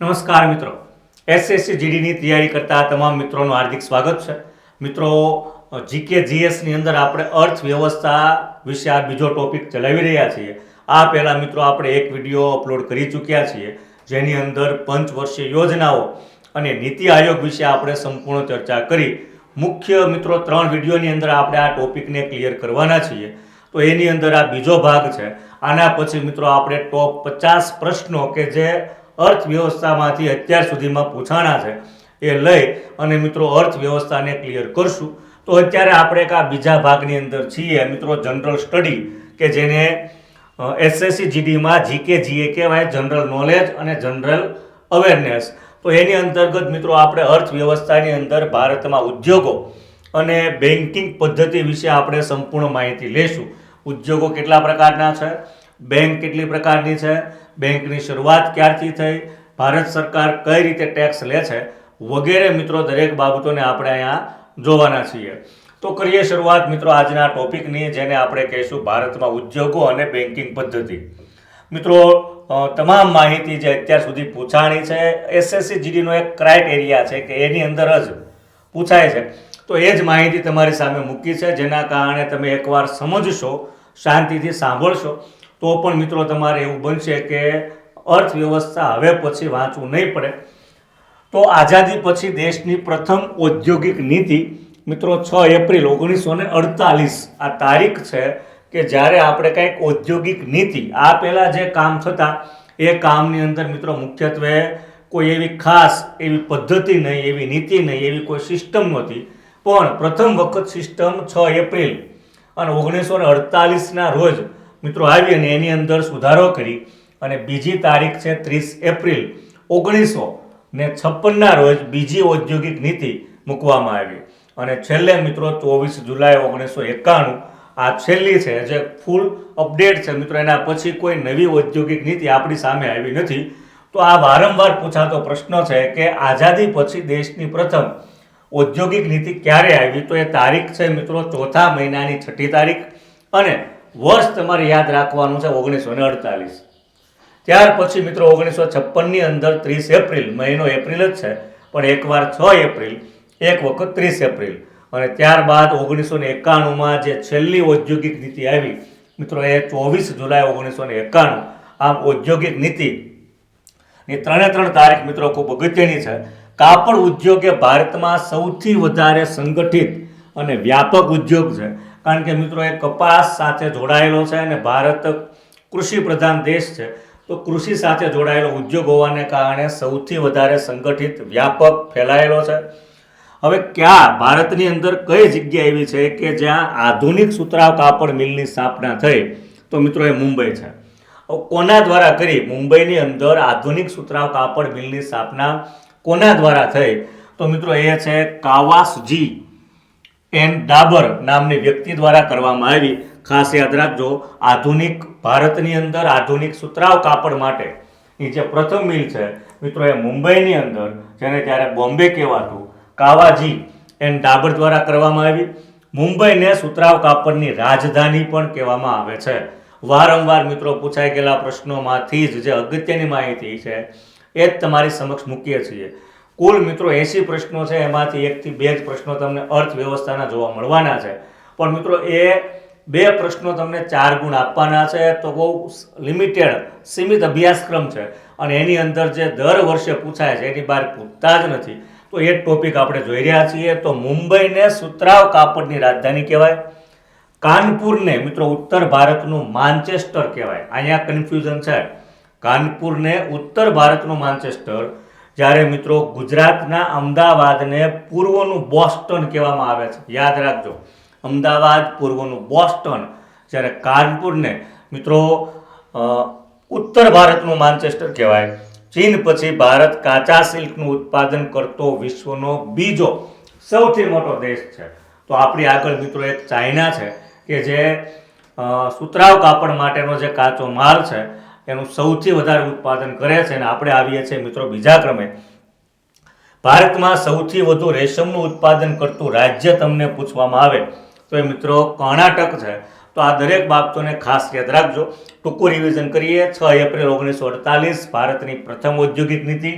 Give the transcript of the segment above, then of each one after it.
નમસ્કાર મિત્રો. એસએસસી જીડીની તૈયારી કરતા તમામ મિત્રોનું હાર્દિક સ્વાગત છે. મિત્રો, જીકે જીએસની અંદર આપણે અર્થવ્યવસ્થા વિશે આ બીજો ટોપિક ચલાવી રહ્યા છીએ. આ પહેલાં મિત્રો આપણે એક વીડિયો અપલોડ કરી ચૂક્યા છીએ, જેની અંદર પંચવર્ષીય યોજનાઓ અને નીતિ આયોગ વિશે આપણે સંપૂર્ણ ચર્ચા કરી. મુખ્ય મિત્રો, ત્રણ વિડીયોની અંદર આપણે આ ટોપિકને ક્લિયર કરવાના છીએ. તો એની અંદર આ બીજો ભાગ છે. આના પછી મિત્રો આપણે ટોપ પચાસ પ્રશ્નો કે જે અર્થવ્યવસ્થામાંથી અત્યાર સુધીમાં પૂછાણા છે, એ લઈ અને મિત્રો અર્થવ્યવસ્થાને ક્લિયર કરશું. તો અત્યારે આપણે એક આ બીજા ભાગની અંદર છીએ, મિત્રો જનરલ સ્ટડી કે જેને એસએસસી જીડીમાં જીકે જીએ કહેવાય જનરલ નોલેજ અને જનરલ અવેરનેસ તો એની અંતર્ગત મિત્રો આપણે અર્થવ્યવસ્થાની અંદર ભારતમાં ઉદ્યોગો અને બેન્કિંગ પદ્ધતિ વિશે આપણે સંપૂર્ણ માહિતી લેશું ઉદ્યોગો કેટલા પ્રકારના છે? બેંક કેટલી પ્રકારની છે, બેંકની શરૂઆત ક્યારથી થઈ, ભારત સરકાર કઈ રીતે ટેક્સ લે છે વગેરે મિત્રો દરેક બાબતોને આપણે અહીંયા જોવાના છીએ. તો કરીએ શરૂઆત મિત્રો આજના ટોપિકની જેને આપણે કહીશું ભારતમાં ઉદ્યોગો અને બેન્કિંગ પદ્ધતિ. મિત્રો તમામ માહિતી જે અત્યાર સુધી પૂછાણી છે એસએસસી જીડીનો એક ક્રાઇટેરિયા છે કે એની અંદર જ પૂછાય છે. તો એ જ માહિતી તમારી સામે મૂકી છે, જેના કારણે તમે એકવાર સમજશો, શાંતિથી સાંભળશો. તો પણ મિત્રો તમારે એવું બનશે કે અર્થવ્યવસ્થા હવે પછી વાંચવું નહીં પડે. તો આઝાદી પછી દેશની પ્રથમ ઔદ્યોગિક નીતિ, મિત્રો છ એપ્રિલ ઓગણીસો ને અડતાલીસ આ તારીખ છે કે જ્યારે આપણે કંઈક ઔદ્યોગિક નીતિ, આ પહેલાં જે કામ થતા, એ કામની અંદર મિત્રો મુખ્યત્વે કોઈ એવી ખાસ એવી પદ્ધતિ નહીં, એવી નીતિ નહીં, એવી કોઈ સિસ્ટમ નહોતી. પણ પ્રથમ વખત સિસ્ટમ છ એપ્રિલ અને ઓગણીસો ને અડતાલીસના રોજ મિત્રો આવી અને એની અંદર સુધારો કરી અને બીજી તારીખ છે ત્રીસ એપ્રિલ ઓગણીસો ને છપ્પનના રોજ બીજી ઔદ્યોગિક નીતિ મૂકવામાં આવી. અને છેલ્લે મિત્રો ચોવીસ જુલાઈ ઓગણીસો એકાણું, આ છેલ્લી છે જે ફૂલ અપડેટ છે મિત્રો, એના પછી કોઈ નવી ઔદ્યોગિક નીતિ આપણી સામે આવી નથી. તો આ વારંવાર પૂછાતો પ્રશ્ન છે કે આઝાદી પછી દેશની પ્રથમ ઔદ્યોગિક નીતિ ક્યારે આવી? તો એ તારીખ છે મિત્રો ચોથા મહિનાની છઠ્ઠી તારીખ અને વર્ષ તમારે યાદ રાખવાનું છે ઓગણીસો ને અડતાલીસ. ત્યાર પછી મિત્રો ઓગણીસો છપ્પનની અંદર ત્રીસ એપ્રિલ, મહિનો એપ્રિલ જ છે, પણ એકવાર છ એપ્રિલ, એક વખત ત્રીસ એપ્રિલ. અને ત્યારબાદ ઓગણીસો ને એકાણુંમાં જે છેલ્લી ઔદ્યોગિક નીતિ આવી, મિત્રો એ ચોવીસ જુલાઈ ઓગણીસો ને એકાણું. આમ ઔદ્યોગિક નીતિ ની ત્રણે ત્રણ તારીખ મિત્રો ખૂબ અગત્યની છે. કાપડ ઉદ્યોગ એ ભારતમાં સૌથી વધારે સંગઠિત અને વ્યાપક ઉદ્યોગ છે. કારણ કે મિત્રો, એ કપાસ સાથે જોડાયેલો છે અને ભારત કૃષિ પ્રધાન દેશ છે. તો કૃષિ સાથે જોડાયેલો ઉદ્યોગ હોવાને કારણે સૌથી વધારે સંગઠિત વ્યાપક ફેલાયેલો છે. હવે ક્યાં ભારતની અંદર કઈ જગ્યા એવી છે કે જ્યાં આધુનિક સુતરાવ કાપડ મિલની સ્થાપના થઈ? તો મિત્રો, એ મુંબઈ છે. કોના દ્વારા કરી? મુંબઈની અંદર આધુનિક સુતરાવ કાપડ મિલની સ્થાપના કોના દ્વારા થઈ? તો મિત્રો, એ છે કાવાસજી. એન ડાબર નામની વ્યક્તિ દ્વારા કરવામાં આવી. ખાસ યાદ રાખજો, આધુનિક ભારતની અંદર આધુનિક સુતરાવ કાપડ માટે. એ જે પ્રથમ મિલ છે, મિત્રો, એ મુંબઈની અંદર, જેને ત્યારે બોમ્બે કહેવાતું, કાવાજી એન ડાબર દ્વારા કરવામાં આવી. મુંબઈને સુતરાવ કાપડની રાજધાની પણ કહેવામાં આવે છે. વારંવાર મિત્રો પૂછાઈ ગયેલા પ્રશ્નોમાંથી જ જે અગત્યની માહિતી છે, એ જ તમારી સમક્ષ મૂકીએ છીએ. કુલ મિત્રો એસી પ્રશ્નો છે, એમાંથી એકથી બે જ પ્રશ્નો તમને અર્થવ્યવસ્થાના જોવા મળવાના છે. પણ મિત્રો, એ બે પ્રશ્નો તમને ચાર ગુણ આપવાના છે, તો બહુ લિમિટેડ, સીમિત અભ્યાસક્રમ છે. અને એની અંદર જે દર વર્ષે પૂછાય છે, એની બહાર પૂછતા જ નથી. તો એ ટોપિક આપણે જોઈ રહ્યા છીએ. તો મુંબઈને સુતરાવ કાપડની રાજધાની કહેવાય. કાનપુરને, મિત્રો, ઉત્તર ભારતનું માન્ચેસ્ટર કહેવાય. અહીંયા કન્ફ્યુઝન છે. કાનપુરને ઉત્તર ભારતનું માન્ચેસ્ટર જ્યારે મિત્રો ગુજરાતના અમદાવાદને પૂર્વનું બોસ્ટન કહેવામાં આવે છે. યાદ રાખજો. અમદાવાદ પૂર્વનું બોસ્ટન. જ્યારે કાનપુરને મિત્રો ઉત્તર ભારતનું માન્ચેસ્ટર કહેવાય. ચીન પછી ભારત કાચા સિલ્કનું ઉત્પાદન કરતો વિશ્વનો બીજો સૌથી મોટો દેશ છે. તો આપણી આગળ મિત્રો એક ચાઇના છે કે જે સુતરાવ કાપડ માટેનો જે કાચો માલ છે એનું સૌથી વધારે ઉત્પાદન કરે છે અને આપણે આવીએ છીએ મિત્રો બીજા ક્રમે. ભારતમાં સૌથી વધુ રેશમનું ઉત્પાદન કરતું રાજ્ય તમને પૂછવામાં આવે તો એ મિત્રો કર્ણાટક છે. તો આ દરેક બાબતોને ખાસ યાદ રાખજો. ટૂંકું રિવિઝન કરીએ. છ એપ્રિલ ઓગણીસો અડતાલીસ ભારતની પ્રથમ ઔદ્યોગિક નીતિ.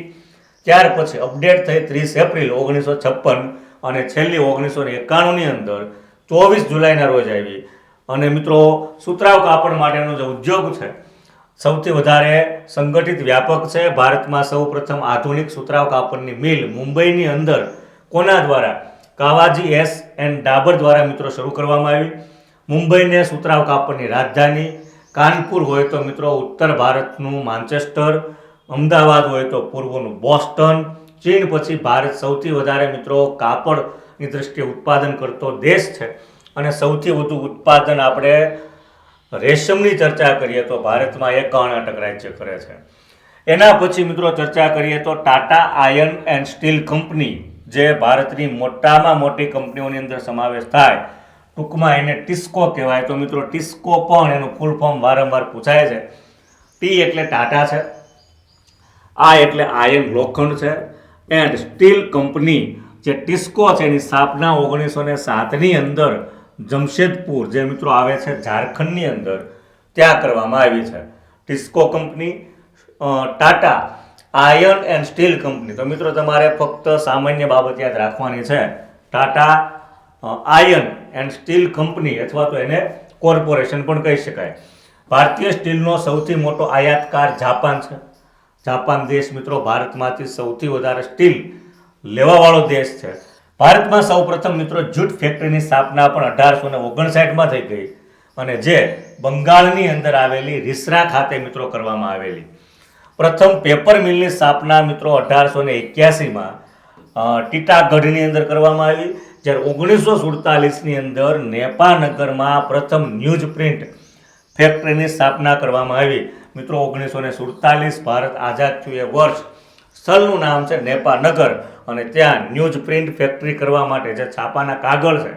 ત્યાર પછી અપડેટ થઈ ત્રીસ એપ્રિલ ઓગણીસો છપ્પન અને છેલ્લી ઓગણીસો ને એકાણુંની અંદર ચોવીસ જુલાઈના રોજ આવી. અને મિત્રો સુતરાવ કાપડ માટેનો જે ઉદ્યોગ છે સૌથી વધારે સંગઠિત વ્યાપક છે. ભારતમાં સૌ પ્રથમ આધુનિક સુતરાવ કાપડની મિલ મુંબઈની અંદર કોના દ્વારા? કાવાજી એસ એન્ડ ડાબર દ્વારા મિત્રો શરૂ કરવામાં આવી. મુંબઈને સુતરાવ કાપડની રાજધાની. કાનપુર હોય તો મિત્રો ઉત્તર ભારતનું માન્ચેસ્ટર. અમદાવાદ હોય તો પૂર્વનું બોસ્ટન. ચીન પછી ભારત સૌથી વધારે મિત્રો કાપડની દ્રષ્ટિએ ઉત્પાદન કરતો દેશ છે. અને સૌથી વધુ ઉત્પાદન આપણે રેશમની ચર્ચા કરીએ તો ભારતમાં એક કર્ણાટક રાજ્ય કરે છે. એના પછી મિત્રો ચર્ચા કરીએ તો Tata iron and steel company, જે ભારતની મોટામાં મોટી કંપનીઓની અંદર સમાવેશ થાય, ટૂંકમાં એને ટિસ્કો કહેવાય. તો મિત્રો ટિસ્કો પણ એનું ફૂલ ફોર્મ વારંવાર પૂછાય છે. ટી એટલે ટાટા છે. આ એટલે આયર્ન લોખંડ છે. એન્ડ સ્ટીલ કંપની, જે ટિસ્કો છે એની સ્થાપના ઓગણીસો ને સાતની અંદર જમશેદપુર જે મિત્રો આવે છે ઝારખંડની અંદર, ત્યાં કરવામાં આવી છે. TISCO company Tata, iron and steel company. તો મિત્રો, તમારે ફક્ત સામાન્ય બાબત યાદ રાખવાની છે. Tata iron and steel company, અથવા તો એને કોર્પોરેશન પણ કહી શકાય. ભારતીય સ્ટીલનો સૌથી મોટો આયાતકાર જાપાન છે. જાપાન દેશ, મિત્રો, ભારતમાંથી સૌથી વધારે સ્ટીલ લેવાવાળો દેશ છે. ભારતમાં સૌપ્રથમ મિત્રો જૂટ ફેક્ટરીની સ્થાપના પણ અઢારસો ને ઓગણસાઠમાં થઈ ગઈ અને જે બંગાળની અંદર આવેલી રિસરા ખાતે મિત્રો કરવામાં આવેલી. પ્રથમ પેપર મિલની સ્થાપના મિત્રો અઢારસો ને એક્યાસીમાં ટીટાગઢની અંદર કરવામાં આવી, જ્યારે ઓગણીસો સુડતાલીસની અંદર નેપાનગરમાં પ્રથમ ન્યૂઝ પ્રિન્ટ ફેક્ટરીની સ્થાપના કરવામાં આવી. મિત્રો ઓગણીસો ને સુડતાલીસ ભારત આઝાદ થયું એ વર્ષ. સ્થળનું નામ છે નેપાનગર. અને ત્યાં ન્યૂઝ પ્રિન્ટ ફેક્ટરી કરવા માટે જે છાપાના કાગળ છે,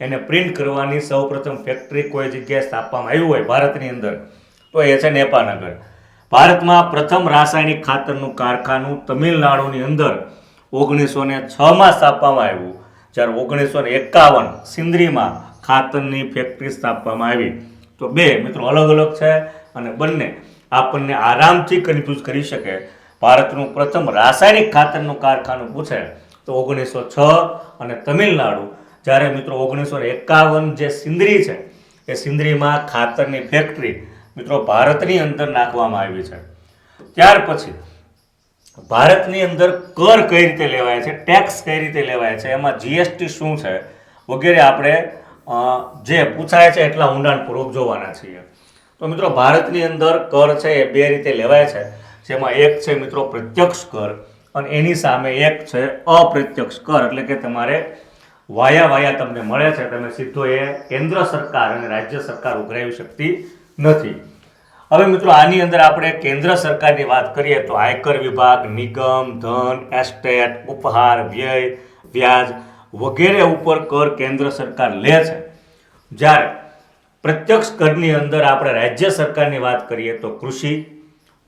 એને પ્રિન્ટ કરવાની સૌપ્રથમ ફેક્ટરી કોઈ જગ્યાએ સ્થાપવામાં આવ્યું હોય ભારતની અંદર, તો એ છે નેપાનગર. ભારતમાં પ્રથમ રાસાયણિક ખાતરનું કારખાનું તમિલનાડુની અંદર ઓગણીસો ને છમાં સ્થાપવામાં આવ્યું, જ્યારે ઓગણીસો ને એકાવન સિંદરીમાં ખાતરની ફેક્ટરી સ્થાપવામાં આવી. તો બે મિત્રો અલગ અલગ છે અને બંને આપણને આરામથી કન્ફ્યુઝ કરી શકે ભારતનું પ્રથમ રાસાયણિક ખાતરનું કારખાનું પૂછે તો ઓગણીસો છ અને તમિલનાડુ. જ્યારે મિત્રો ઓગણીસો એકાવન જે સિંદરી છે, એ સિંદરીમાં ખાતરની ફેક્ટરી મિત્રો ભારતની અંદર નાખવામાં આવી છે. ત્યાર પછી ભારતની અંદર કર કઈ રીતે લેવાય છે ટેક્સ કઈ રીતે લેવાય છે, એમાં જીએસટી શું છે વગેરે આપણે જે પૂછાય છે એટલા ઊંડાણપૂર્વક જોવાના છીએ. તો મિત્રો ભારતની અંદર કર છે એ બે રીતે લેવાય છે. જેમાં એક છે મિત્રો પ્રત્યક્ષ કર અને એની સામે એક છે અપ્રત્યક્ષ કર. એટલે કે તમારે વાયા વાયા તમને મળે છે. તમે સીધો એ કેન્દ્ર સરકાર અને રાજ્ય સરકાર ઉઘરાવી શકતી નથી. હવે મિત્રો આની અંદર આપણે કેન્દ્ર સરકારની વાત કરીએ તો આયકર વિભાગ, નિગમ, ધન, એસ્ટેટ, ઉપહાર, વ્યય, વ્યાજ વગેરે ઉપર કર કેન્દ્ર સરકાર લે છે. જ્યારે પ્રત્યક્ષ કરની અંદર આપણે રાજ્ય સરકારની વાત કરીએ તો કૃષિ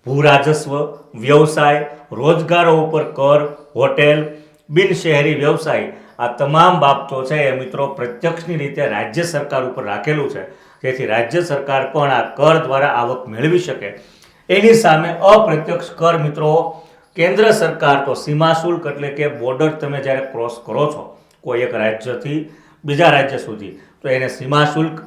ભૂ રાજસ્વ વ્યવસાય, રોજગારો ઉપર કર, હોટેલ બિન શહેરી વ્યવસાય, આ તમામ બાબતો છે એ મિત્રો પ્રત્યક્ષની રીતે રાજ્ય સરકાર ઉપર રાખેલું છે. જેથી રાજ્ય સરકાર પણ આ કર દ્વારા આવક મેળવી શકે. એની સામે અપ્રત્યક્ષ કર મિત્રો, કેન્દ્ર સરકાર તો સીમા શુલ્ક એટલે કે બોર્ડર તમે જ્યારે ક્રોસ કરો છો, કોઈ એક રાજ્યથી બીજા રાજ્ય સુધી, તો એને સીમા શુલ્ક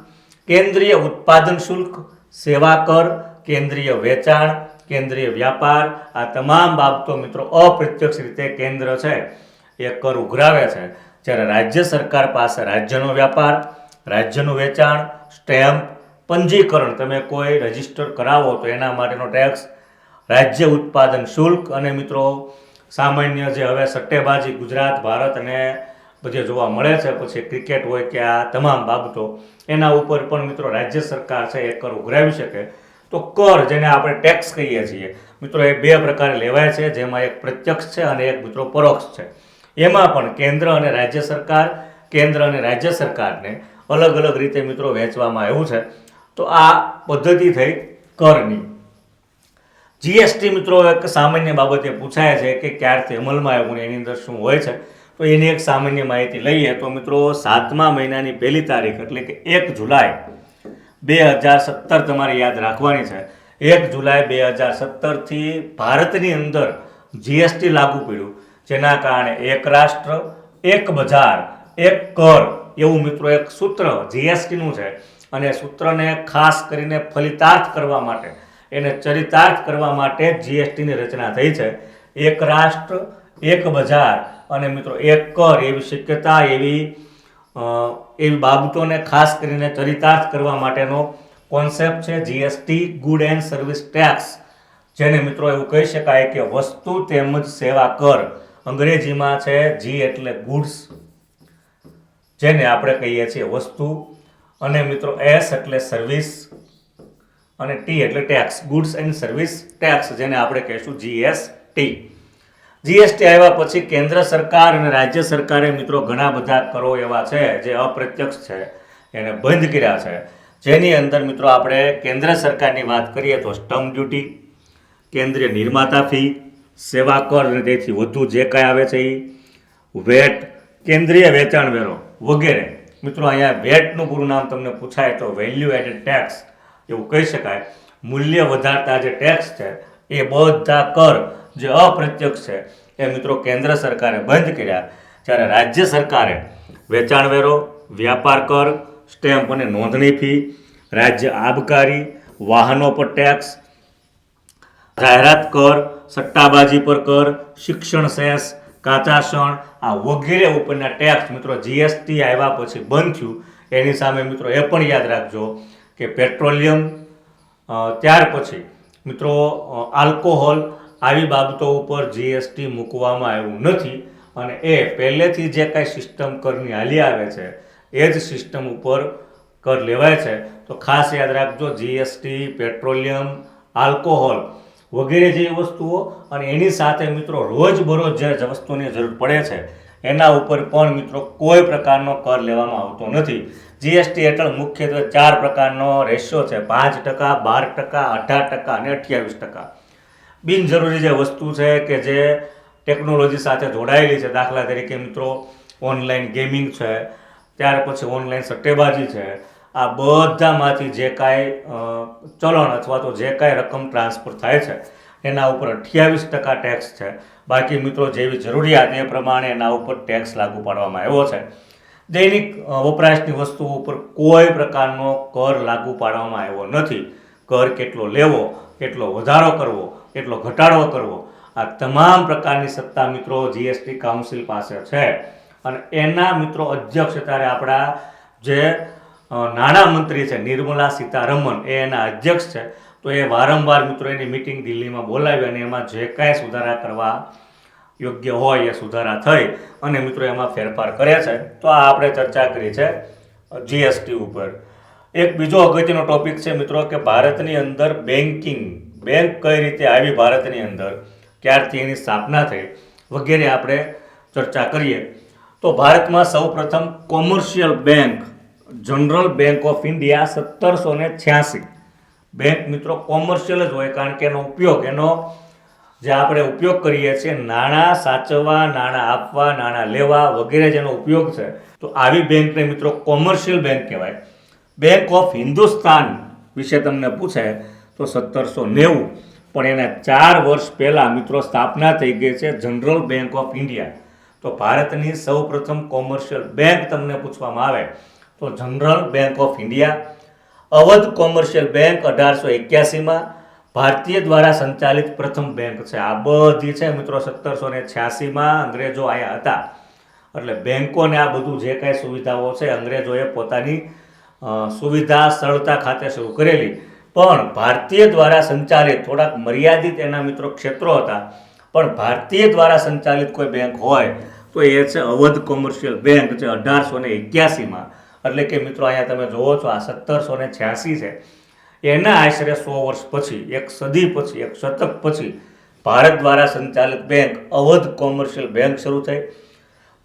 કેન્દ્રીય ઉત્પાદન શુલ્ક, સેવા કર, કેન્દ્રીય વેચાણ કેન્દ્રીય વ્યાપાર. આ તમામ બાબતો મિત્રો અપ્રત્યક્ષ રીતે કેન્દ્ર છે, એ કર ઉઘરાવે છે. જ્યારે રાજ્ય સરકાર પાસે રાજ્યનો વ્યાપાર, રાજ્યનું વેચાણ, સ્ટેમ્પ, પંજીકરણ તમે કોઈ રજિસ્ટર કરાવો તો એના માટેનો ટેક્સ, રાજ્ય ઉત્પાદન શુલ્ક અને મિત્રો સામાન્ય જે હવે સટ્ટેબાજી ગુજરાત, ભારત અને બધે જોવા મળે છે, પછી ક્રિકેટ હોય કે આ તમામ બાબતો, એના ઉપર પણ મિત્રો રાજ્ય સરકાર છે, એ કર ઉઘરાવી શકે. તો કર, જેને આપણે ટેક્સ કહીએ છીએ. મિત્રો, એ બે પ્રકારે લેવાય છે, જેમાં એક પ્રત્યક્ષ છે અને એક મિત્રો પરોક્ષ છે. એમાં પણ કેન્દ્ર અને રાજ્ય સરકાર, કેન્દ્ર અને રાજ્ય સરકારને અલગ અલગ રીતે મિત્રો વહેંચવામાં આવ્યું છે. તો આ પદ્ધતિ થઈ કરની. જીએસટી મિત્રો, એક સામાન્ય બાબતે પૂછાય છે કે ક્યારથી અમલમાં આવ્યું એની અંદર શું હોય છે. તો એની એક સામાન્ય માહિતી લઈએ તો મિત્રો, સાતમા મહિનાની પહેલી તારીખ, એટલે કે એક જુલાઈ બે હજાર સત્તર તમારે યાદ રાખવાની છે. એક જુલાઈ બે હજાર સત્તરથી ભારતની અંદર જીએસટી લાગુ પડ્યું. જેના કારણે એક રાષ્ટ્ર, એક બજાર, એક કર એવું મિત્રો એક સૂત્ર જીએસટીનું છે. અને સૂત્રને ખાસ કરીને ફલિતાર્થ કરવા માટે, એને ચરિતાર્થ કરવા માટે જીએસટીની રચના થઈ છે. એક રાષ્ટ્ર, એક બજાર અને મિત્રો એક કર એવી શક્યતા, એવી એવી બાબતોને ખાસ કરીને ચરિતાર્થ કરવા માટેનો કોન્સેપ્ટ છે GST good and service tax જેને મિત્રો એવું કહી શકાય કે વસ્તુ તેમજ સેવા કર. અંગ્રેજીમાં છે જી એટલે ગુડ્સ જેને આપણે કહીએ છીએ વસ્તુ. અને મિત્રો એસ એટલે સર્વિસ અને ટી એટલે tax goods and service tax જેને આપણે કહીશું જીએસટી જીએસટી આવ્યા પછી કેન્દ્ર સરકાર અને રાજ્ય સરકારે મિત્રો ઘણા બધા કરો એવા છે જે અપ્રત્યક્ષ છે, એને બંધ કર્યા છે. જેની અંદર મિત્રો આપણે કેન્દ્ર સરકારની વાત કરીએ તો સ્ટમ્પ ડ્યુટી, કેન્દ્રીય નિર્માતા ફી, સેવા કર અને તેથી વધુ જે કાંઈ આવે છે એ વેટ, કેન્દ્રીય વેચાણ વેરો વગેરે. મિત્રો અહીંયા વેટનું પૂરું નામ તમને પૂછાય તો વેલ્યુ એડેડ ટેક્સ એવું કહી શકાય. મૂલ્ય વધારતા જે ટેક્સ છે, એ બધા કર જે અપ્રત્યક્ષ છે, એ મિત્રો કેન્દ્ર સરકારે બંધ કર્યા. જ્યારે રાજ્ય સરકારે વેચાણ વેરો, વ્યાપાર કર, સ્ટેમ્પ અને નોંધણી ફી, રાજ્ય આબકારી, વાહનો પર ટેક્સ, જાહેરાત કર, સટ્ટાબાજી પર કર, શિક્ષણ સેસ કાચા શણ આ વગેરે ઉપરના ટેક્સ મિત્રો જીએસટી આવ્યા પછી બંધ થયું. એની સામે મિત્રો એ પણ યાદ રાખજો કે પેટ્રોલિયમ ત્યાર પછી મિત્રો આલ્કોહોલ આવી બાબતો ઉપર જીએસટી મૂકવામાં આવ્યું નથી અને એ પહેલેથી જે કાંઈ સિસ્ટમ કરની હાલી આવે છે, એ જ સિસ્ટમ ઉપર કર લેવાય છે. તો ખાસ યાદ રાખજો જીએસટી પેટ્રોલિયમ આલ્કોહોલ વગેરે જેવી વસ્તુઓ અને એની સાથે મિત્રો રોજબરોજ જે વસ્તુની જરૂર પડે છે, એના ઉપર પણ મિત્રો કોઈ પ્રકારનો કર લેવામાં આવતો નથી. જીએસટી હેઠળ મુખ્યત્વે ચાર પ્રકારનો રેશિયો છે, પાંચ ટકા, બાર ટકા, અઢાર ટકા અને અઠ્યાવીસ ટકા. બિનજરૂરી જે વસ્તુ છે કે જે ટેકનોલોજી સાથે જોડાયેલી છે, દાખલા તરીકે મિત્રો, ઓનલાઈન ગેમિંગ છે, ત્યાર પછી ઓનલાઈન સટ્ટેબાજી છે, આ બધામાંથી જે કાંઈ ચલણ અથવા તો જે કાંઈ રકમ ટ્રાન્સફર થાય છે, એના ઉપર અઠ્યાવીસ ટકા ટેક્સ છે. બાકી મિત્રો, જેવી જરૂરિયાત એ પ્રમાણે એના ઉપર ટેક્સ લાગુ પાડવામાં આવ્યો છે. દૈનિક વપરાશની વસ્તુઓ ઉપર કોઈ પ્રકારનો કર લાગુ પાડવામાં આવ્યો નથી. કર કેટલો લેવો, કેટલો વધારો કરવો કેટલો ઘટાડો કરવો? આ તમામ પ્રકારની સત્તા મિત્રો જીએસટી કાઉન્સિલ પાસે છે. અને એના મિત્રો અધ્યક્ષ અત્યારે આપણા જે નાણામંત્રી છે નિર્મલા સીતારમણ, એ એના અધ્યક્ષ છે. તો એ વારંવાર મિત્રો એની મિટિંગ દિલ્હીમાં બોલાવી અને એમાં જે કાંઈ સુધારા કરવા યોગ્ય હોય એ સુધારા થઈ અને મિત્રો એમાં ફેરફાર કરે છે. તો આ આપણે ચર્ચા કરી છે જીએસટી ઉપર. એક બીજો અગત્યનો ટોપિક છે મિત્રો કે ભારતની અંદર બેન્કિંગ બેંક કઈ રીતે આવી ભારતની અંદર, ક્યારથી એની સ્થાપના થઈ, વગેરે આપણે ચર્ચા કરીએ. તો ભારતમાં સૌપ્રથમ commercial bank, general bank of India સત્તરસો ને છ્યાસી. બેંક મિત્રો કોમર્શિયલ જ હોય, કારણ કે એનો ઉપયોગ, એનો જે આપણે ઉપયોગ કરીએ છીએ, નાણાં સાચવવા, નાણાં આપવા, નાણાં લેવા વગેરે જેનો ઉપયોગ છે. તો આવી બેંકને મિત્રો કોમર્શિયલ બેંક કહેવાય. બેંક ઓફ હિન્દુસ્તાન વિશે તમને પૂછે તો સત્તરસો નેવું. પણ એના ચાર વર્ષ પહેલાં મિત્રો સ્થાપના થઈ ગઈ છે જનરલ બેંક ઓફ ઇન્ડિયા. તો ભારતની સૌપ્રથમ કોમર્શિયલ બેંક તમને પૂછવામાં આવે તો general bank of India. Awadh commercial bank અઢારસો એક્યાસીમાં ભારતીય દ્વારા સંચાલિત પ્રથમ બેંક છે. આ બધી છે મિત્રો સત્તરસો ને છ્યાસીમાં અંગ્રેજો આવ્યા હતા. એટલે બેંકોને આ બધું જે કાંઈ સુવિધાઓ છે અંગ્રેજોએ પોતાની સુવિધા સરળતા ખાતે શરૂ કરેલી. પણ ભારતીય દ્વારા સંચાલિત, થોડાક મર્યાદિત એના મિત્રો ક્ષેત્રો હતા, પણ ભારતીય દ્વારા સંચાલિત કોઈ બેંક હોય, તો એ છે અવધ કોમર્શિયલ બેંક જે અઢારસો ને એક્યાસીમાં. એટલે કે મિત્રો અહીંયા તમે જુઓ છો આ સત્તરસો ને છ્યાસી છે. એના આશરે સો વર્ષ પછી, એક સદી પછી, એક શતક પછી ભારત દ્વારા સંચાલિત બેંક અવધ કોમર્શિયલ બેંક શરૂ થઈ.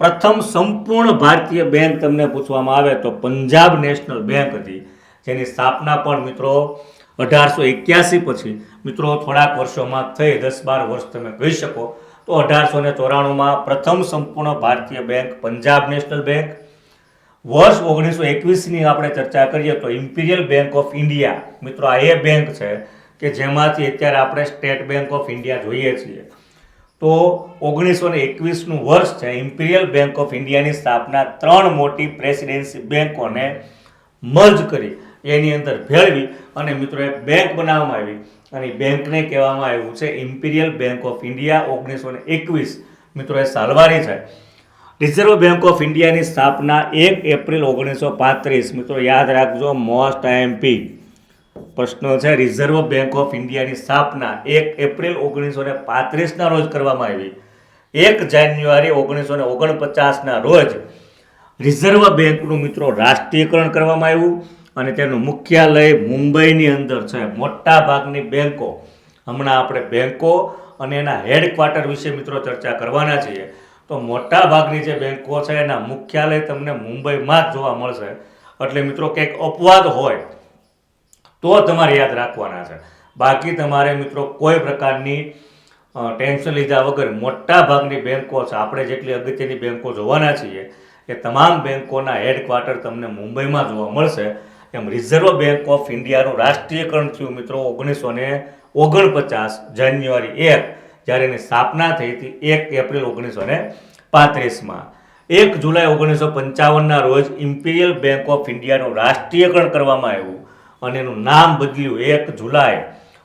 પ્રથમ સંપૂર્ણ ભારતીય બેંક તમને પૂછવામાં આવે તો પંજાબ નેશનલ બેંક હતી, જેની સ્થાપના પણ મિત્રો અઢારસો એક્યાસી પછી, મિત્રો, થોડાક વર્ષોમાં થઈ દસ બાર વર્ષ તમે કહી શકો, તો અઢારસો ને ચોરાણુંમાં પ્રથમ સંપૂર્ણ ભારતીય બેંક પંજાબ નેશનલ બેંક. વર્ષ ઓગણીસો એકવીસની આપણે ચર્ચા કરીએ તો ઇમ્પિરિયલ બેંક ઓફ ઇન્ડિયા, મિત્રો, આ એ બેંક છે કે જેમાંથી અત્યારે આપણે સ્ટેટ બેંક ઓફ ઇન્ડિયા જોઈએ છીએ. તો ઓગણીસો ને એકવીસનું વર્ષ છે, ઇમ્પિરિયલ બેંક ઓફ ઇન્ડિયાની સ્થાપના ત્રણ મોટી પ્રેસિડેન્સી બેંકોને મર્જ કરી. એની અંદર ભેળવી અને મિત્રો એક બેંક બનાવવામાં આવી. અને બેંકને કહેવામાં આવ્યું છે ઇમ્પિરિયલ બેંક ઓફ ઇન્ડિયા ઓગણીસો ને એકવીસ. મિત્રો, એ સાલવારી છે. રિઝર્વ બેંક ઓફ ઇન્ડિયાની સ્થાપના એક એપ્રિલ ઓગણીસો પાંત્રીસ. મિત્રો, યાદ રાખજો મોસ્ટ આઈએમપી પ્રશ્ન છે રિઝર્વ બેંક ઓફ ઇન્ડિયાની સ્થાપના એક એપ્રિલ ઓગણીસો ને પાંત્રીસના રોજ કરવામાં આવી. એક જાન્યુઆરી ઓગણીસો ને ઓગણપચાસના રોજ રિઝર્વ બેંકનું મિત્રો, રાષ્ટ્રીયકરણ કરવામાં આવ્યું. અને તેનું મુખ્યાલય મુંબઈની અંદર છે. મોટા ભાગની બેન્કો હમણાં આપણે બેન્કો અને એના હેડક્વાર્ટર વિશે મિત્રો ચર્ચા કરવાના છીએ. તો મોટા ભાગની જે બેન્કો છે, એના મુખ્યાલય તમને મુંબઈમાં જ જોવા મળશે. એટલે મિત્રો કંઈક અપવાદ હોય, તો તમારે યાદ રાખવાના છે. બાકી તમારે મિત્રો કોઈ પ્રકારની ટેન્શન લીધા વગર મોટા ભાગની બેન્કો છે, આપણે જેટલી અગત્યની બેન્કો જોવાના છીએ, એ તમામ બેન્કોના હેડક્વાર્ટર તમને મુંબઈમાં જોવા મળશે. એમ રિઝર્વ બેંક ઓફ ઇન્ડિયાનું રાષ્ટ્રીયકરણ થયું મિત્રો ઓગણીસો ને ઓગણપચાસ જાન્યુઆરી એક, જ્યારે એની સ્થાપના થઈ હતી એક એપ્રિલ ઓગણીસો ને પાંત્રીસમાં. એક જુલાઈ ઓગણીસો પંચાવનના રોજ ઇમ્પિરિયલ બેંક ઓફ ઇન્ડિયાનું રાષ્ટ્રીયકરણ કરવામાં આવ્યું અને એનું નામ બદલ્યું એક જુલાઈ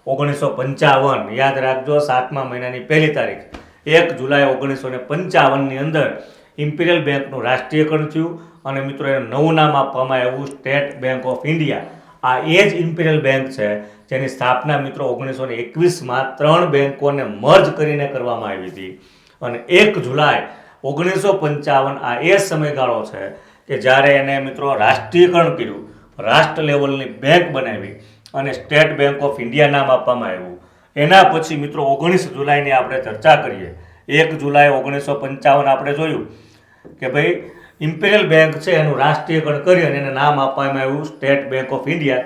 ઓગણીસો પંચાવન. યાદ રાખજો, સાતમા મહિનાની પહેલી તારીખ. એક જુલાઈ ઓગણીસો ને પંચાવનની અંદર ઇમ્પિરિયલ બેંકનું રાષ્ટ્રીયકરણ થયું અને મિત્રો, એને નવું નામ આપવામાં આવ્યું સ્ટેટ બેંક ઓફ ઇન્ડિયા. આ એ જ ઇમ્પિરિયલ બેંક છે, જેની સ્થાપના મિત્રો ઓગણીસો ને એકવીસમાં ત્રણ બેંકોને મર્જ કરીને કરવામાં આવી હતી. અને એક જુલાઈ ઓગણીસો પંચાવન, આ એ સમયગાળો છે કે જ્યારે એને મિત્રો રાષ્ટ્રીયકરણ કર્યું, રાષ્ટ્ર લેવલની બેંક બનાવી અને સ્ટેટ બેંક ઓફ ઇન્ડિયા નામ આપવામાં આવ્યું. એના પછી મિત્રો, ઓગણીસ જુલાઈની આપણે ચર્ચા કરીએ. એક જુલાઈ ઓગણીસો પંચાવન આપણે જોયું કે ભાઈ ઇમ્પિરિયલ બેંક છે, એનું રાષ્ટ્રીયકરણ કરી અને એને નામ આપવામાં આવ્યું સ્ટેટ બેંક ઓફ ઇન્ડિયા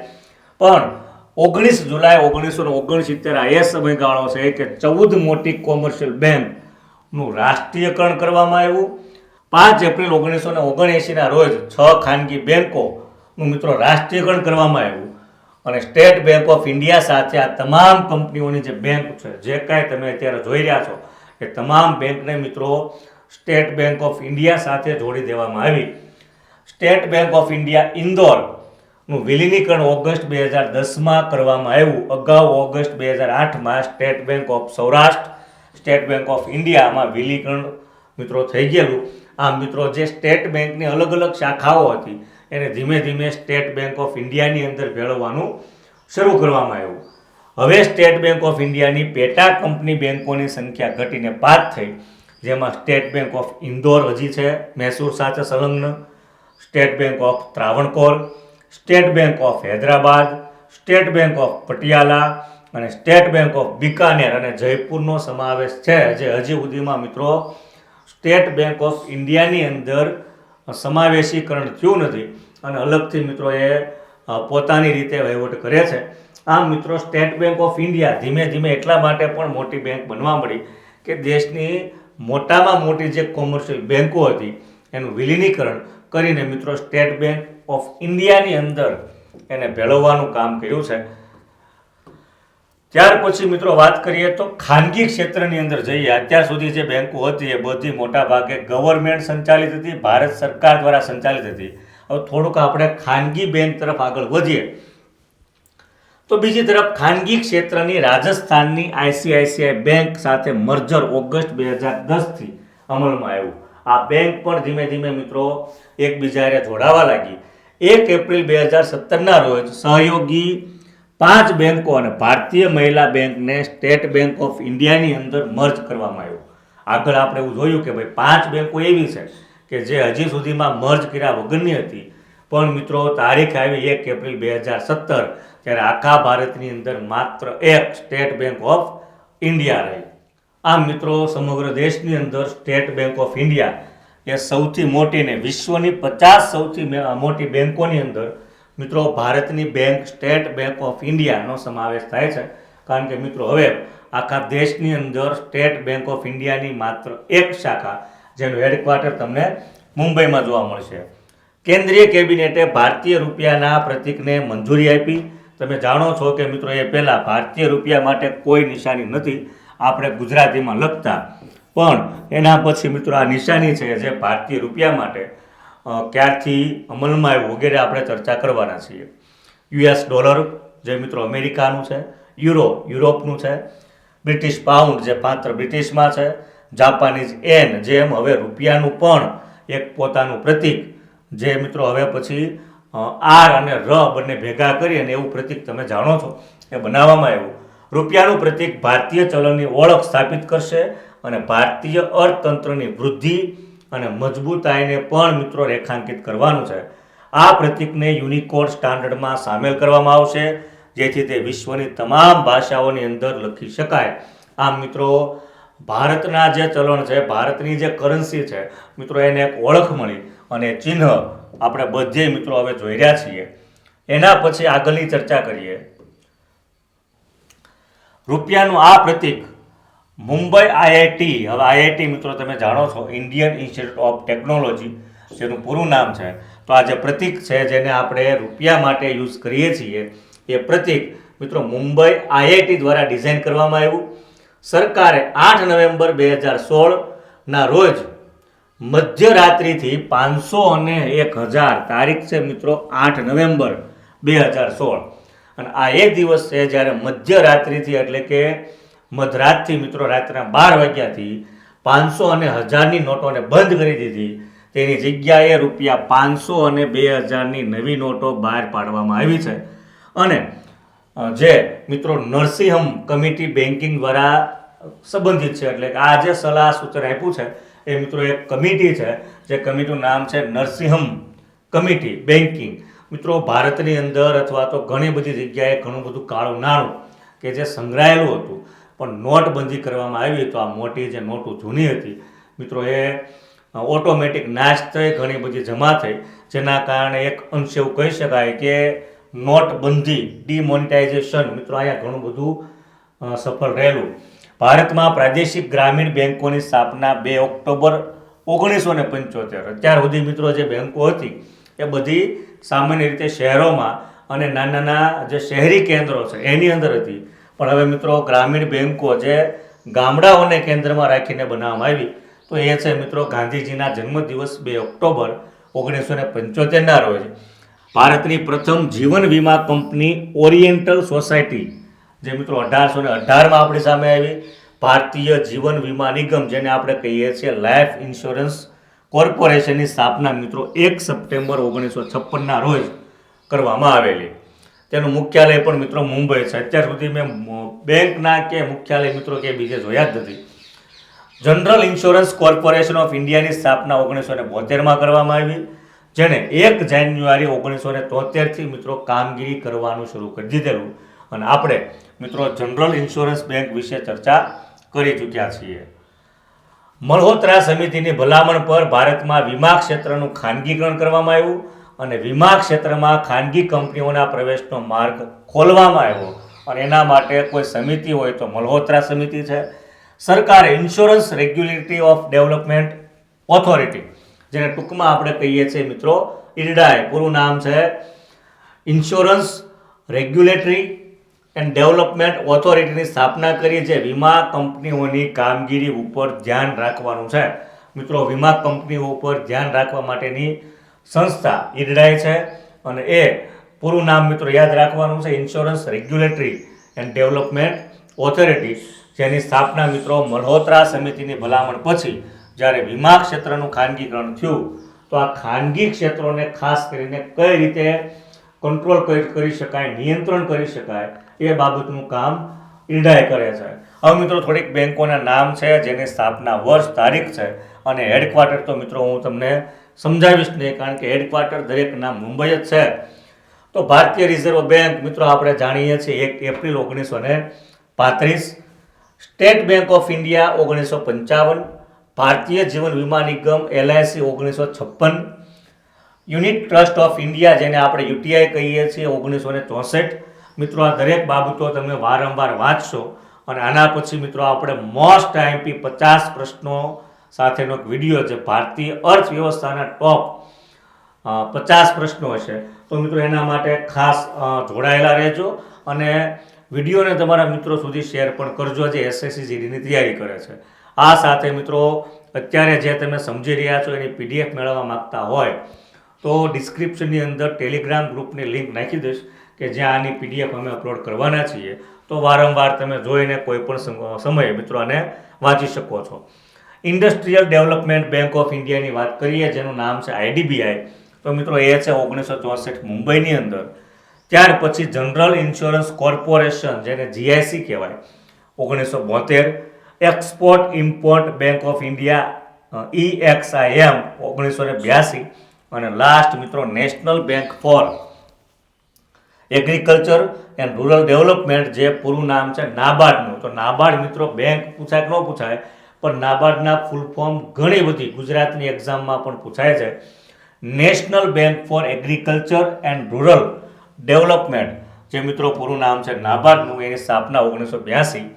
પણ ઓગણીસ જુલાઈ ઓગણીસો ને ઓગણસિત્તેર આ એ સમયગાળો છે કે ચૌદ મોટી કોમર્શિયલ બેંકનું રાષ્ટ્રીયકરણ કરવામાં આવ્યું. પાંચ એપ્રિલ ઓગણીસો ને ઓગણએંશીના રોજ છ ખાનગી બેંકોનું મિત્રો રાષ્ટ્રીયકરણ કરવામાં આવ્યું. અને સ્ટેટ બેંક ઓફ ઇન્ડિયા સાથે આ તમામ કંપનીઓની જે બેંક છે, જે કાંઈ તમે અત્યારે જોઈ રહ્યા છો, એ તમામ બેંકને મિત્રો સ્ટેટ બેંક ઓફ ઇન્ડિયા સાથે જોડી દેવામાં આવી. સ્ટેટ બેંક ઓફ ઇન્ડિયા ઇન્દોરનું વિલીનીકરણ ઓગસ્ટ બે હજાર દસમાં કરવામાં આવ્યું. અગાઉ ઓગસ્ટ બે હજાર આઠમાં state bank of Saurashtra, state bank of ઇન્ડિયામાં વિલીકરણ મિત્રો થઈ ગયેલું. આમ મિત્રો જે સ્ટેટ બેંકની અલગ અલગ શાખાઓ હતી, એને ધીમે ધીમે સ્ટેટ બેંક ઓફ ઇન્ડિયાની અંદર ભેળવવાનું શરૂ કરવામાં આવ્યું. હવે સ્ટેટ બેંક ઓફ ઇન્ડિયાની પેટા કંપની બેંકોની સંખ્યા ઘટીને પાંચ થઈ. જેમાં સ્ટેટ બેંક ઓફ ઇન્દોર હજી છે, મૈસૂર સાથે સંલગ્ન, state bank of Travancore, state bank of Hyderabad, state bank of Patiala અને સ્ટેટ બેંક ઓફ બિકાનેર અને જયપુરનો સમાવેશ છે, જે હજી સુધીમાં મિત્રો સ્ટેટ બેંક ઓફ ઇન્ડિયાની અંદર સમાવેશીકરણ થયું નથી અને અલગથી મિત્રો એ પોતાની રીતે વહીવટ કરે છે. આમ મિત્રો સ્ટેટ બેંક ઓફ ઇન્ડિયા ધીમે ધીમે એટલા માટે પણ મોટી બેંક બનવા મળી કે દેશની મોટામાં મોટી જે કોમર્શિયલ બેન્કો હતી, એનું વિલીનીકરણ કરીને મિત્રો સ્ટેટ બેંક ઓફ ઇન્ડિયાની અંદર એને ભેળવવાનું કામ કર્યું છે. ત્યાર પછી મિત્રો વાત કરીએ તો ખાનગી ક્ષેત્રની અંદર જઈએ. અત્યાર સુધી જે બેન્કો હતી એ બધી મોટા ભાગે ગવર્મેન્ટ સંચાલિત હતી, ભારત સરકાર દ્વારા સંચાલિત હતી. હવે થોડુંક આપણે ખાનગી બેંક તરફ આગળ વધીએ. તો બીજી તરફ ખાનગી ક્ષેત્રની રાજસ્થાનની આઈસીઆઈસીઆઈ બેંક સાથે મર્જર ઓગસ્ટ બે હજાર દસથી અમલમાં આવ્યું. આ બેંક પણ ધીમે ધીમે મિત્રો એકબીજા જોડાવા લાગી. એક એપ્રિલ બે હજાર સત્તરના રોજ સહયોગી પાંચ બેંકો અને ભારતીય મહિલા બેંકને સ્ટેટ બેંક ઓફ ઇન્ડિયાની અંદર મર્જ કરવામાં આવ્યું. આગળ આપણે એવું જોયું કે ભાઈ પાંચ બેંકો એવી છે કે જે હજી સુધીમાં મર્જ કર્યા વગરની હતી. પણ મિત્રો, તારીખ આવી એક એપ્રિલ બે હજાર સત્તર ત્યારે આખા ભારતની અંદર માત્ર એક સ્ટેટ બેંક ઓફ ઇન્ડિયા રહી. આમ મિત્રો, સમગ્ર દેશની અંદર સ્ટેટ બેંક ઓફ ઇન્ડિયા એ સૌથી મોટી ને વિશ્વની પચાસ સૌથી મોટી બેંકોની અંદર મિત્રો, ભારતની બેંક સ્ટેટ બેંક ઓફ ઇન્ડિયાનો સમાવેશ થાય છે. કારણ કે મિત્રો, હવે આખા દેશની અંદર સ્ટેટ બેંક ઓફ ઇન્ડિયાની માત્ર એક શાખા, જેનું હેડક્વાર્ટર તમને મુંબઈમાં જોવા મળશે. કેન્દ્રીય કેબિનેટે ભારતીય રૂપિયાના પ્રતીકને મંજૂરી આપી. તમે જાણો છો કે મિત્રો એ પહેલાં ભારતીય રૂપિયા માટે કોઈ નિશાની નથી. આપણે ગુજરાતીમાં લખતા. પણ એના પછી મિત્રો આ નિશાની છે જે ભારતીય રૂપિયા માટે ક્યારથી અમલમાં આવ્યું વગેરે આપણે ચર્ચા કરવાના છીએ. યુએસ ડોલર, જે મિત્રો અમેરિકાનું છે, યુરો, યુરોપનું છે, બ્રિટિશ પાઉન્ડ જે માત્ર બ્રિટિશમાં છે, જાપાનીઝ એન જેમ હવે રૂપિયાનું પણ એક પોતાનું પ્રતીક જે મિત્રો હવે પછી આર અને ર બંને ભેગા કરી અને એવું પ્રતીક તમે જાણો છો, એ બનાવવામાં આવ્યું. રૂપિયાનું પ્રતીક ભારતીય ચલણની ઓળખ સ્થાપિત કરશે અને ભારતીય અર્થતંત્રની વૃદ્ધિ અને મજબૂતાઈને પણ મિત્રો રેખાંકિત કરવાનું છે. આ પ્રતીકને યુનિકોડ સ્ટાન્ડર્ડમાં સામેલ કરવામાં આવશે, જેથી તે વિશ્વની તમામ ભાષાઓની અંદર લખી શકાય. આમ મિત્રો, ભારતના જે ચલણ છે, ભારતની જે કરન્સી છે, મિત્રો એને એક ઓળખ મળી. અને ચિહ્ન આપણે બધે મિત્રો હવે જોઈ રહ્યા છીએ. એના પછી આગળની ચર્ચા કરીએ. રૂપિયાનું આ પ્રતીક, મુંબઈ આઈઆઈટી. હવે આઈઆઈટી મિત્રો તમે જાણો છો, ઇન્ડિયન ઇન્સ્ટિટ્યૂટ ઓફ ટેકનોલોજી, જેનું પૂરું નામ છે. તો આ જે પ્રતીક છે, જેને આપણે રૂપિયા માટે યુઝ કરીએ છીએ, એ પ્રતીક મિત્રો મુંબઈ આઈઆઈટી દ્વારા ડિઝાઇન કરવામાં આવ્યું. સરકારે આઠ નવેમ્બર બે હજાર સોળના રોજ મધ્યરાત્રિથી પાંચસો અને એક હજાર તારીખ છે મિત્રો, આઠ નવેમ્બર બે હજાર સોળ. અને આ એ દિવસ છે જ્યારે મધ્યરાત્રિથી, એટલે કે મધરાતથી મિત્રો રાત્રના બાર વાગ્યાથી પાંચસો અને હજારની નોટોને બંધ કરી દીધી. તેની જગ્યાએ રૂપિયા પાંચસો અને બે હજારની નવી નોટો બહાર પાડવામાં આવી છે. અને જે મિત્રો નરસિંહમ કમિટી બેન્કિંગ દ્વારા સંબંધિત છે, એટલે કે આ જે સલાહ સૂચન આપ્યું છે એ મિત્રો એક કમિટી છે, જે કમિટીનું નામ છે નરસિંહમ કમિટી બેન્કિંગ મિત્રો ભારતની અંદર અથવા તો ઘણી બધી જગ્યાએ ઘણું બધું કાળું નાણું કે જે સંગ્રહાયેલું હતું, પણ નોટબંધી કરવામાં આવી તો આ મોટી જે નોટો જૂની હતી, મિત્રો એ ઓટોમેટિક નાશ થઈ, ઘણી બધી જમા થઈ, જેના કારણે એક અંશે એવું કહી શકાય કે નોટબંધી ડિમોનિટાઇઝેશન મિત્રો અહીંયા ઘણું બધું સફળ રહેલું. ભારતમાં પ્રાદેશિક ગ્રામીણ બેન્કોની સ્થાપના બે ઓક્ટોબર ઓગણીસો ને પંચોતેર. અત્યાર સુધી મિત્રો જે બેન્કો હતી, એ બધી સામાન્ય રીતે શહેરોમાં અને નાના નાના જે શહેરી કેન્દ્રો છે, એની અંદર હતી. પણ હવે મિત્રો ગ્રામીણ બેન્કો જે ગામડાઓને કેન્દ્રમાં રાખીને બનાવવામાં આવી, તો એ છે મિત્રો ગાંધીજીના જન્મદિવસ બે ઓક્ટોબર ઓગણીસો ને પંચોતેરના રોજ. ભારતની પ્રથમ જીવન વીમા કંપની ઓરિએન્ટલ સોસાયટી જે મિત્રો અઢારસો ને અઢારમાં આપણી સામે આવી, ભારતીય જીવન વીમા નિગમ, જેને આપણે કહીએ છીએ લાઈફ ઇન્સ્યોરન્સ કોર્પોરેશનની સ્થાપના મિત્રો એક સપ્ટેમ્બર ઓગણીસો છપ્પનના રોજ કરવામાં આવેલી. તેનું મુખ્યાલય પણ મિત્રો મુંબઈ છે. અત્યાર સુધી મેં બેંકના કે મુખ્યાલય મિત્રો કે બીજે જોયા જ નથી. જનરલ ઇન્સ્યોરન્સ કોર્પોરેશન ઓફ ઇન્ડિયાની સ્થાપના ઓગણીસો ને બોતેરમાં કરવામાં આવી, જેણે એક જાન્યુઆરી ઓગણીસો ને તોતેરથી મિત્રો કામગીરી કરવાનું શરૂ કરી દીધેલું. અને આપણે મિત્રો જનરલ ઇન્સ્યોરન્સ બેંક વિશે ચર્ચા કરી ચૂક્યા છીએ. મલ્હોત્રા સમિતિની ભલામણ પર ભારતમાં વીમા ક્ષેત્રનું ખાનગીકરણ કરવામાં આવ્યું અને વીમા ક્ષેત્રમાં ખાનગી કંપનીઓના પ્રવેશનો માર્ગ ખોલવામાં આવ્યો. અને એના માટે કોઈ સમિતિ હોય તો મલ્હોત્રા સમિતિ છે. સરકારે insurance regulatory of development authority, જેને ટૂંકમાં આપણે કહીએ છીએ મિત્રો ઇરડાય પૂરું નામ છે ઇન્સ્યોરન્સ રેગ્યુલેટરી એન્ડ ડેવલપમેન્ટ ઓથોરિટીની સ્થાપના કરી જે વીમા કંપનીઓની કામગીરી ઉપર ધ્યાન રાખવાનું છે. મિત્રો, વીમા કંપનીઓ ઉપર ધ્યાન રાખવા માટેની સંસ્થા ઈડડાય છે અને એ પૂરું નામ, મિત્રો, યાદ રાખવાનું છે insurance regulatory and development authority જેની સ્થાપના, મિત્રો, મલ્હોત્રા સમિતિની ભલામણ પછી જ્યારે વીમા ક્ષેત્રનું ખાનગીકરણ થયું, તો આ ખાનગી ક્ષેત્રોને ખાસ કરીને કઈ રીતે કંટ્રોલ કરી શકાય, નિયંત્રણ કરી શકાય એ બાબતનું કામ ઇરડાય કરે છે. હવે મિત્રો, થોડીક બેંકોના નામ છે, જેની સ્થાપના વર્ષ તારીખ છે, અને હેડક્વાર્ટર તો મિત્રો હું તમને સમજાવીશ નહીં, કારણ કે હેડક્વાર્ટર દરેક નામ મુંબઈ જ છે. તો ભારતીય રિઝર્વ બેંક, મિત્રો, આપણે જાણીએ છીએ એક એપ્રિલ ઓગણીસો ને પાંત્રીસ. સ્ટેટ બેંક ઓફ ઇન્ડિયા ઓગણીસો પંચાવન. ભારતીય જીવન વીમા નિગમ, એલઆઈસી, ઓગણીસો છપ્પન. યુનિટ ટ્રસ્ટ ઓફ ઇન્ડિયા, જેને આપણે યુટીઆઈ કહીએ છીએ, ઓગણીસો ને ચોસઠ. મિત્રો, આ દરેક બાબતો તમે વારંવાર વાંચશો અને આના પછી મિત્રો, આપણે મોસ્ટ આઈમ્પી પચાસ પ્રશ્નો સાથેનો એક વીડિયો છે, ભારતીય અર્થવ્યવસ્થાના ટોપ પચાસ પ્રશ્નો હશે. તો મિત્રો, એના માટે ખાસ જોડાયેલા રહેજો અને વિડીયોને તમારા મિત્રો સુધી શેર પણ કરજો, જે એસએસસી જીડીની તૈયારી કરે છે. આ સાથે મિત્રો, અત્યારે જે તમે સમજી રહ્યા છો, એની પીડીએફ મેળવવા માંગતા હોય, તો ડિસ્ક્રિપ્શનની અંદર ટેલિગ્રામ ગ્રુપની લિંક નાખી દઈશ. કે જ્યાં આની પીડીએફ અમે અપલોડ કરવાના છીએ, તો વારંવાર તમે જોઈને કોઈ પણ સમયે મિત્રો આને વાંચી શકો છો. ઇન્ડસ્ટ્રીયલ ડેવલપમેન્ટ બેંક ઓફ ઇન્ડિયાની વાત કરીએ, જેનું નામ છે આઈડીબીઆઈ તો મિત્રો એ છે ઓગણીસો ચોસઠ મુંબઈની અંદર. ત્યાર પછી જનરલ ઇન્સ્યોરન્સ કોર્પોરેશન જેને જીઆઈસી કહેવાય, ઓગણીસો બોતેર. Export import bank of India E EXIM ઓગણીસો ને બ્યાસી. અને લાસ્ટ મિત્રો national bank for agriculture and rural development જે પૂરું નામ છે નાબાર્ડનું. તો નાબાર્ડ મિત્રો બેંક પૂછાય કે ન પૂછાય, પણ નાબાર્ડના ફૂલ ફોર્મ ઘણી બધી ગુજરાતની એક્ઝામમાં પણ પૂછાય છે. National bank for agriculture and rural development જે મિત્રો પૂરું નામ છે નાબાર્ડનું, એની સ્થાપના ઓગણીસો બ્યાસી.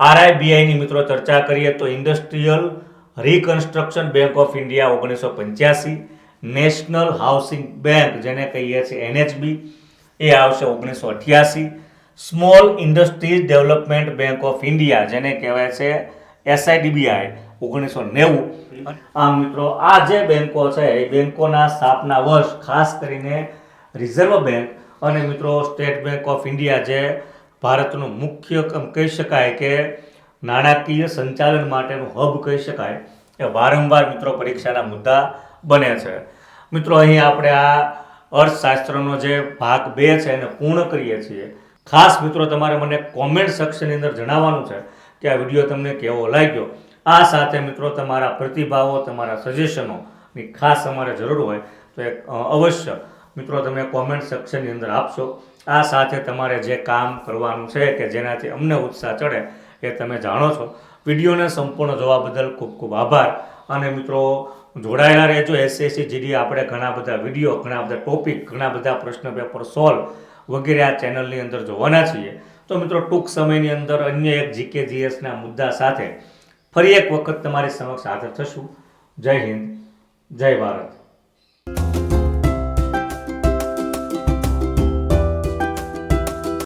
આરઆઈબીઆઈની મિત્રો ચર્ચા કરીએ તો industrial reconstruction bank of India ઓગણીસો પંચ્યાસી. નેશનલ હાઉસિંગ બેંક જેને કહીએ છીએ એનએચબી એ આવશે ઓગણીસો અઠ્યાસી. Small industries development bank of India જેને કહેવાય છે એસઆઈડીબીઆઈ ઓગણીસો નેવું. આમ મિત્રો, આ જે બેંકો છે, એ બેંકોના સ્થાપના વર્ષ, ખાસ કરીને રિઝર્વ બેંક અને મિત્રો સ્ટેટ બેંક ઓફ ઇન્ડિયા જે ભારતનું મુખ્ય કહી શકાય કે નાણાકીય સંચાલન માટેનું હબ કહી શકાય, એ વારંવાર મિત્રો પરીક્ષાના મુદ્દા બને છે. મિત્રો, અહીં આપણે આ અર્થશાસ્ત્રનો જે ભાગ બે છે એને પૂર્ણ કરીએ છીએ. ખાસ મિત્રો, તમારે મને કોમેન્ટ સેક્શનની અંદર જણાવવાનું છે કે આ વીડિયો તમને કેવો લાગ્યો? આ સાથે મિત્રો, તમારા પ્રતિભાવો, તમારા સજેશનોની ખાસ અમારે જરૂર હોય તો એક અવશ્ય મિત્રો તમે કોમેન્ટ સેક્શનની અંદર આપશો. આ સાથે તમારે જે કામ કરવાનું છે કે જેનાથી અમને ઉત્સાહ ચડે એ તમે જાણો છો. વિડીયોને સંપૂર્ણ જોવા બદલ ખૂબ ખૂબ આભાર. અને મિત્રો જોડાયેલા રહેજો. એસએસસી જીડી આપણે ઘણા બધા વીડિયો ઘણા બધા ટોપિક ઘણા બધા પ્રશ્ન પેપર સોલ્વ વગેરે આ ચેનલની અંદર જોવાના છીએ. તો મિત્રો, ટૂંક સમયની અંદર અન્ય એક જીકે જીએસના મુદ્દા સાથે ફરી એક વખત તમારી સમક્ષ હાજર થશું. જય હિન્દ, જય ભારત.